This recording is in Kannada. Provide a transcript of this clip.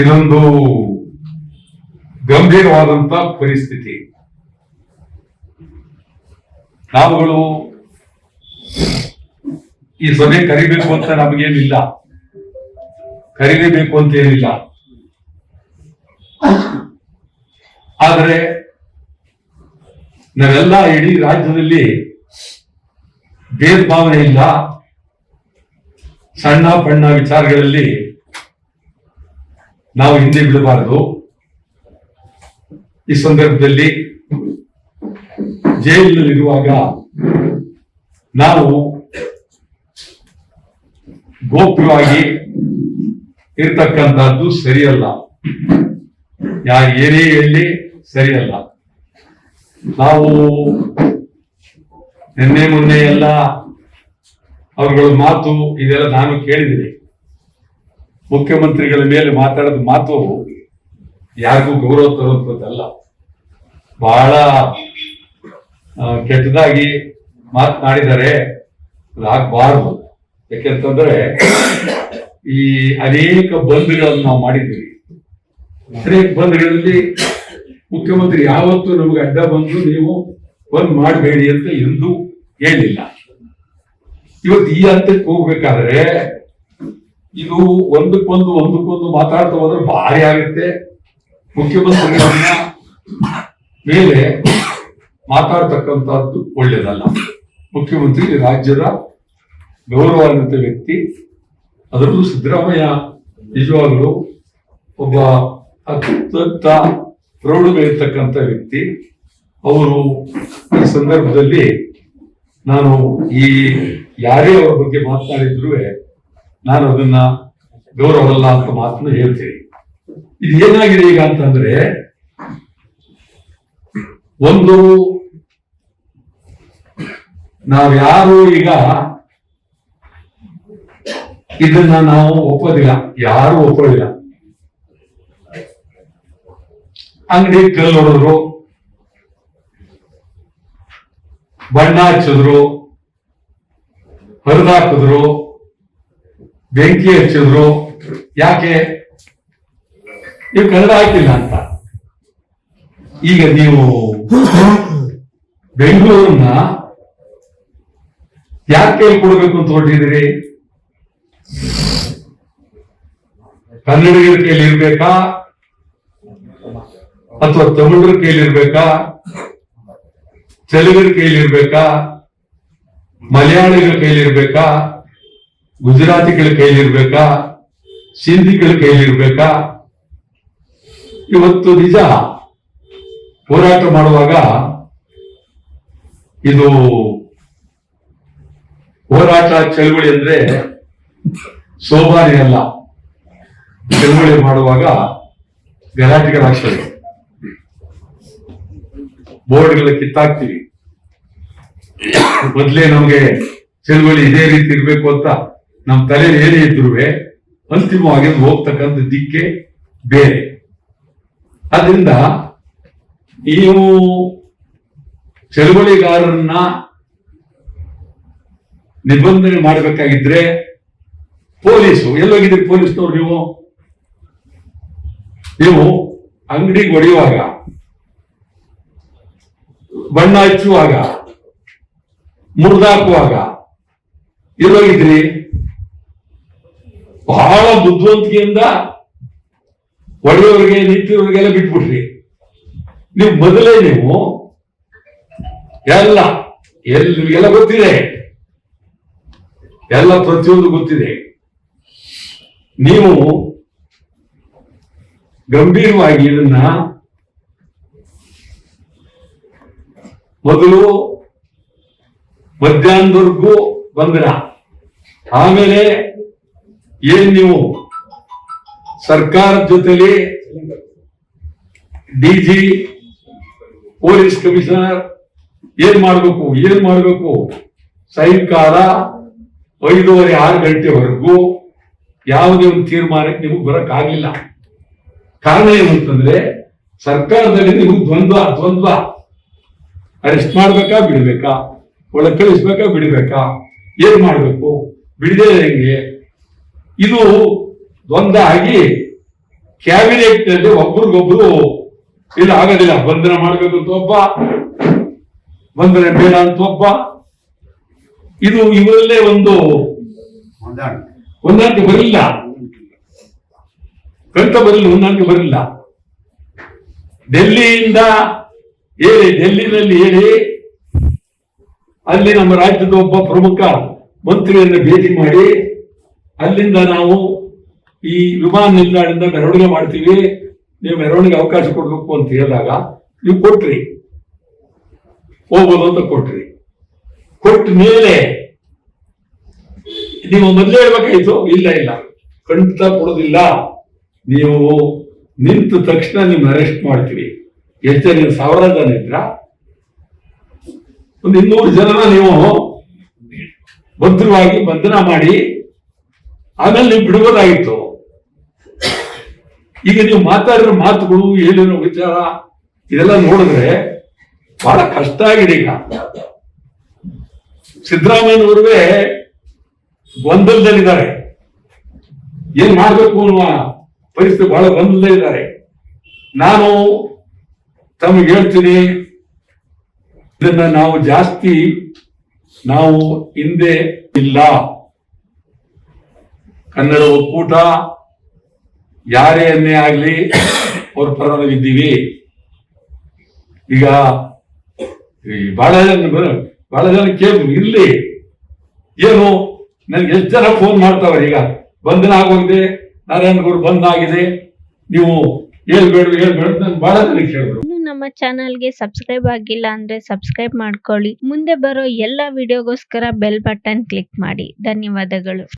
ಇದೊಂದು ಗಂಭೀರವಾದಂತ ಪರಿಸ್ಥಿತಿ. ನಾವುಗಳು ಈ ಸಭೆ ಕರಿಬೇಕು ಅಂತ ನಮಗೇನಿಲ್ಲ. ಕರಿಲೇಬೇಕು ಅಂತ ಏನಿಲ್ಲ ಆದರೆ ನಾವೆಲ್ಲ ಇಡೀ ರಾಜ್ಯದಲ್ಲಿ ಭೇದ ಭಾವನೆ ಇಲ್ಲ. ಸಣ್ಣ ಪಣ್ಣ ವಿಚಾರಗಳಲ್ಲಿ ನಾವು ಹಿಂದೆ ಬಿಡಬಾರದು. ಈ ಸಂದರ್ಭದಲ್ಲಿ ಜೈಲಿನಲ್ಲಿರುವಾಗ ನಾವು ಗೋಪ್ಯವಾಗಿ ಇರ್ತಕ್ಕಂಥದ್ದು ಸರಿಯಲ್ಲ. ಯಾ ಏರಿಯಲ್ಲಿ ಸರಿಯಲ್ಲ. ನಾವು ನಿನ್ನೆ ಮೊನ್ನೆ ಎಲ್ಲ ಅವರುಗಳ ಮಾತು, ಇದೆಲ್ಲ ನಾನು ಕೇಳಿದ್ದೀನಿ. ಮುಖ್ಯಮಂತ್ರಿಗಳ ಮೇಲೆ ಮಾತಾಡೋದು ಮಾತು ಯಾರಿಗೂ ಗೌರವ ತರುವಂಥದ್ದಲ್ಲ. ಬಹಳ ಕೆಟ್ಟದಾಗಿ ಮಾತನಾಡಿದರೆ ಅದಾಗಬಾರದು. ಯಾಕೆಂತಂದ್ರೆ, ಈ ಅನೇಕ ಬಂದ್ಗಳನ್ನು ನಾವು ಮಾಡಿದ್ದೀವಿ. ಅನೇಕ ಬಂದ್ಗಳಲ್ಲಿ ಮುಖ್ಯಮಂತ್ರಿ ಯಾವತ್ತೂ ನಮಗೆ ಅಡ್ಡ ಬಂದು ನೀವು ಬಂದ್ ಮಾಡಬೇಡಿ ಅಂತ ಎಂದೂ ಹೇಳಿಲ್ಲ. ಇವತ್ತು ಈ ಹಂತಕ್ಕೆ ಹೋಗ್ಬೇಕಾದ್ರೆ ಇದು ಒಂದಕ್ಕೊಂದು ಒಂದಕ್ಕೊಂದು ಮಾತಾಡ್ತಾ ಹೋದ್ರೆ ಭಾರಿ ಆಗುತ್ತೆ. ಮುಖ್ಯಮಂತ್ರಿಗಳನ್ನ ಮೇಲೆ ಮಾತಾಡ್ತಕ್ಕಂಥದ್ದು ಒಳ್ಳೇದಲ್ಲ. ಮುಖ್ಯಮಂತ್ರಿ ರಾಜ್ಯದ ಗೌರವಾನ್ವಿತ ವ್ಯಕ್ತಿ. ಅದರಲ್ಲೂ ಸಿದ್ದರಾಮಯ್ಯ ನಿಜವಾಗ್ಲೂ ಒಬ್ಬ ಅತ್ಯಂತ ಪ್ರೌಢಮೆ ಇರ್ತಕ್ಕಂಥ ವ್ಯಕ್ತಿ. ಅವರು ಈ ಸಂದರ್ಭದಲ್ಲಿ ನಾನು ಈ ಯಾರೇ ಅವ್ರ ಬಗ್ಗೆ ಮಾತನಾಡಿದ್ರು ನಾನು ಅದನ್ನ ಗೌರವಲ್ಲ ಅಂತ ಮಾತನ್ನ ಹೇಳ್ತೀನಿ. ಇದು ಏನಾಗಿದೆ ಈಗ ಅಂತಂದ್ರೆ, ಒಂದು ನಾವ್ಯಾರು ಈಗ ಇದನ್ನ ನಾವು ಒಪ್ಪೋದಿಲ್ಲ. ಯಾರು ಒಪ್ಪೋದಿಲ್ಲ. ಅಂಗಡಿ ಕಲ್ಲು ಬಣ್ಣ ಹಚ್ಚಿದ್ರು ಹರಿದಾಕಿದ್ರು, ಬೆಂಕಿ ಹಚ್ಚಿದ್ರು, ಯಾಕೆ? ನೀವು ಕನ್ನಡ ಹಾಕಿಲ್ಲ ಅಂತ. ಈಗ ನೀವು ಬೆಂಗಳೂರನ್ನ ಯಾಕೆ ಕೊಡಬೇಕು ಅಂತ ಹೊರಟಿದ್ದೀರಿ? ಕನ್ನಡಿಗರ ಕೈಲಿ ಇರ್ಬೇಕಾ? ಅಥವಾ ತಮಿಳರ ಕೈಲಿ ಇರ್ಬೇಕಾ? ತೆಲುಗರ ಕೈಲಿ ಇರ್ಬೇಕಾ? ಮಲಯಾಳಿಗಳ ಕೈಲಿರ್ಬೇಕಾ? ಗುಜರಾತಿಗಳ ಕೈಲಿರ್ಬೇಕಾ? ಸಿಂಧಿಗಳ ಕೈಲಿರ್ಬೇಕಾ? ಇವತ್ತು ನಿಜ. ಹೋರಾಟ ಮಾಡುವಾಗ ಇದು ಹೋರಾಟ ಚಳುವಳಿ ಅಂದ್ರೆ ಸೋಮಾರಿ ಅಲ್ಲ. ಚಳುವಳಿ ಮಾಡುವಾಗ ಗಲಾಟೆಗಳಾಗ್ತವೆ. ಬೋರ್ಡ್ಗಳ ಕಿತ್ತಾಕ್ತಿವಿ. ಮೊದ್ಲೇ ನಮಗೆ ಚಳುವಳಿ ಇದೇ ರೀತಿ ಇರಬೇಕು ಅಂತ ನಮ್ಮ ತಲೆ ಏನೇ ಇದ್ರು ಅಂತಿಮವಾಗಿ ಹೋಗ್ತಕ್ಕಂಥ ದಿಕ್ಕೆ ಬೇರೆ. ಅದರಿಂದ ನೀವು ಚಳುವಳಿಗಾರರನ್ನ ನಿಬಂಧನೆ ಮಾಡಬೇಕಾಗಿದ್ರೆ ಪೊಲೀಸು ಎಲ್ಲೋಗಿದ್ರಿ ಪೊಲೀಸ್ನವ್ರು ನೀವು? ನೀವು ಅಂಗಡಿಗೆ ಹೊಡೆಯುವಾಗ ಬಣ್ಣ ಹಚ್ಚುವಾಗ ಮುರಿದಾಕುವಾಗ. ಎಲ್ಲೋಗಿದ್ರಿ ಬಹಳ ಬುದ್ಧಿವಂತಿಕೆಯಿಂದ ಒಳ್ಳೆಯವರಿಗೆ ನಿಂತಿರೋರಿಗೆಲ್ಲ ಬಿಟ್ಬಿಟ್ರಿ. ನೀವು ಮೊದಲೇ ನೀವು ಎಲ್ಲ ಎಲ್ಲ ಗೊತ್ತಿದೆ. ಎಲ್ಲ ಪ್ರತಿಯೊಂದು ಗೊತ್ತಿದೆ. ನೀವು ಗಂಭೀರವಾಗಿ ಇದನ್ನ ಮೊದಲು ಮಧ್ಯಾಹ್ನದವರೆಗೂ ಬಂದ್ರ ಆಮೇಲೆ ಏನ್ ನೀವು ಸರ್ಕಾರದ ಜೊತೆಲಿ ಡಿಜಿ ಪೊಲೀಸ್ ಕಮಿಷನರ್ ಏನ್ ಮಾಡ್ಬೇಕು ಏನ್ ಮಾಡ್ಬೇಕು? ಸಾಯಂಕಾಲ ಐದೂವರೆ, ಆರು ಗಂಟೆವರೆಗೂ ಯಾವುದೇ ಒಂದು ತೀರ್ಮಾನಕ್ಕೆ ನಿಮಗೆ ಬರಕ್ ಆಗಿಲ್ಲ ಕಾರಣ ಏನು ಅಂತಂದ್ರೆ ಸರ್ಕಾರದಲ್ಲಿ ನೀವು ದ್ವಂದ್ವ ದ್ವಂದ್ವ. ಅರೆಸ್ಟ್ ಮಾಡ್ಬೇಕಾ, ಬಿಡ್ಬೇಕಾ? ಒಳಗೆ ಕಳಿಸ್ಬೇಕಾ, ಬಿಡಬೇಕಾ? ಏನ್ ಮಾಡಬೇಕು? ಬಿಡದೆ ಹೆಂಗೆ? ಇದು ದ್ವಂದ್ವ ಆಗಿ ಕ್ಯಾಬಿನೆಟ್ ಅಲ್ಲಿ ಒಬ್ರಿಗೊಬ್ರು ಇದು ಆಗೋದಿಲ್ಲ. ಬಂಧನ ಮಾಡ್ಬೇಕು ಅಂತ ಒಬ್ಬ, ಬಂಧನ ಬೇಡ ಅಂತ ಒಬ್ಬ. ಇದು ಇವರಲ್ಲೇ ಒಂದು ಹೊಂದಾಣಿಕೆ ಬರಲಿಲ್ಲ. ಕಂತ ಬರಲಿಲ್ಲ, ಹೊಂದಾಣಿಕೆ ಬರಲಿಲ್ಲ. ಡೆಲ್ಲಿಯಿಂದ ಹೇಳಿ ಡೆಲ್ಲಿನಲ್ಲಿ ಹೇಳಿ ಅಲ್ಲಿ ನಮ್ಮ ರಾಜ್ಯದ ಒಬ್ಬ ಪ್ರಮುಖ ಮಂತ್ರಿಯನ್ನು ಭೇಟಿ ಮಾಡಿ ಅಲ್ಲಿಂದ ನಾವು ಈ ವಿಮಾನ ನಿಲ್ದಾಣದಿಂದ ಮೆರವಣಿಗೆ ಮಾಡ್ತೀವಿ. ನೀವು ಮೆರವಣಿಗೆ ಅವಕಾಶ ಕೊಡಬೇಕು ಅಂತ ಹೇಳಿದಾಗ ನೀವು ಕೊಟ್ರಿ. ಹೋಗ್ಬೋದು ಅಂತ ಕೊಟ್ರಿ. ಕೊಟ್ಟ ಮೇಲೆ ನೀವು ಮೊದಲೇ ಹೇಳ್ಬೇಕಾಯ್ತು, ಇಲ್ಲ ಇಲ್ಲ. ಖಂಡಿತ ಕೊಡೋದಿಲ್ಲ. ನೀವು ನಿಂತ ತಕ್ಷಣ ನಿಮ್ಮ ಅರೆಸ್ಟ್ ಮಾಡ್ತೀವಿ. ಎಷ್ಟೇ ನೀವು ಸಾವಿರ ಜನ ಇದ್ರ ಒಂದು ಇನ್ನೂರು ಜನನ ನೀವು ಭದ್ರವಾಗಿ ಬಂಧನ ಮಾಡಿ, ಆಮೇಲೆ ನೀವು ಬಿಡ್ಬೋದಾಗಿತ್ತು ಈಗ ನೀವು ಮಾತಾಡಿರೋ ಮಾತುಗಳು ಏನೇನೋ ವಿಚಾರ, ಇದೆಲ್ಲ ನೋಡಿದ್ರೆ ಬಹಳ ಕಷ್ಟ ಆಗಿದೆ ಈಗ. ಸಿದ್ದರಾಮಯ್ಯನವರುವೇ ಗೊಂದಲದಲ್ಲಿದ್ದಾರೆ. ಏನ್ ಮಾಡ್ಬೇಕು ಅನ್ನುವ ಪರಿಸ್ಥಿತಿ ಬಹಳ ಗೊಂದಲದಲ್ಲಿದ್ದಾರೆ. ನಾನು ತಮಗೆ ಹೇಳ್ತೀನಿ ಇದನ್ನ ನಾವು ಜಾಸ್ತಿ ನಾವು ಹಿಂದೆ ಇಲ್ಲ. ಕನ್ನಡ ಒಕ್ಕೂಟ ಯಾರೇ ಅನ್ಯಾಯ ಆಗ್ಲಿ ಅವ್ರ ಪರವಾಗಿದ್ದೀವಿ. ಈಗ ಬಹಳ ಜನ ಬಹಳ ಜನ ಇಲ್ಲಿ ಏನು? ನನ್ಗೆ ಎಷ್ಟು ಜನ ಫೋನ್ ಮಾಡ್ತಾವ್ರೆ ಈಗ? ಬಂಧನ ಆಗೋಗಿದೆ ಗುರು ಬಂಧನ ಆಗಿದೆ. ನೀವು ಹೇಳ್ಬೇಡ ಹೇಳ್ಬೇಡ ಬಹಳ ಜನ ಕೇಳಿದ್ರು ಇನ್ನು ಚಾನೆಲ್ಗೆ ಸಬ್ಸ್ಕ್ರೈಬ್ ಆಗಿಲ್ಲ ಅಂದ್ರೆ ಸಬ್ಸ್ಕ್ರೈಬ್ ಮಾಡ್ಕೊಳ್ಳಿ. ಮುಂದೆ ಬರೋ ಎಲ್ಲ ವಿಡಿಯೋಗೋಸ್ಕರ ಬೆಲ್ ಬಟನ್ ಕ್ಲಿಕ್ ಮಾಡಿ. ಧನ್ಯವಾದಗಳು.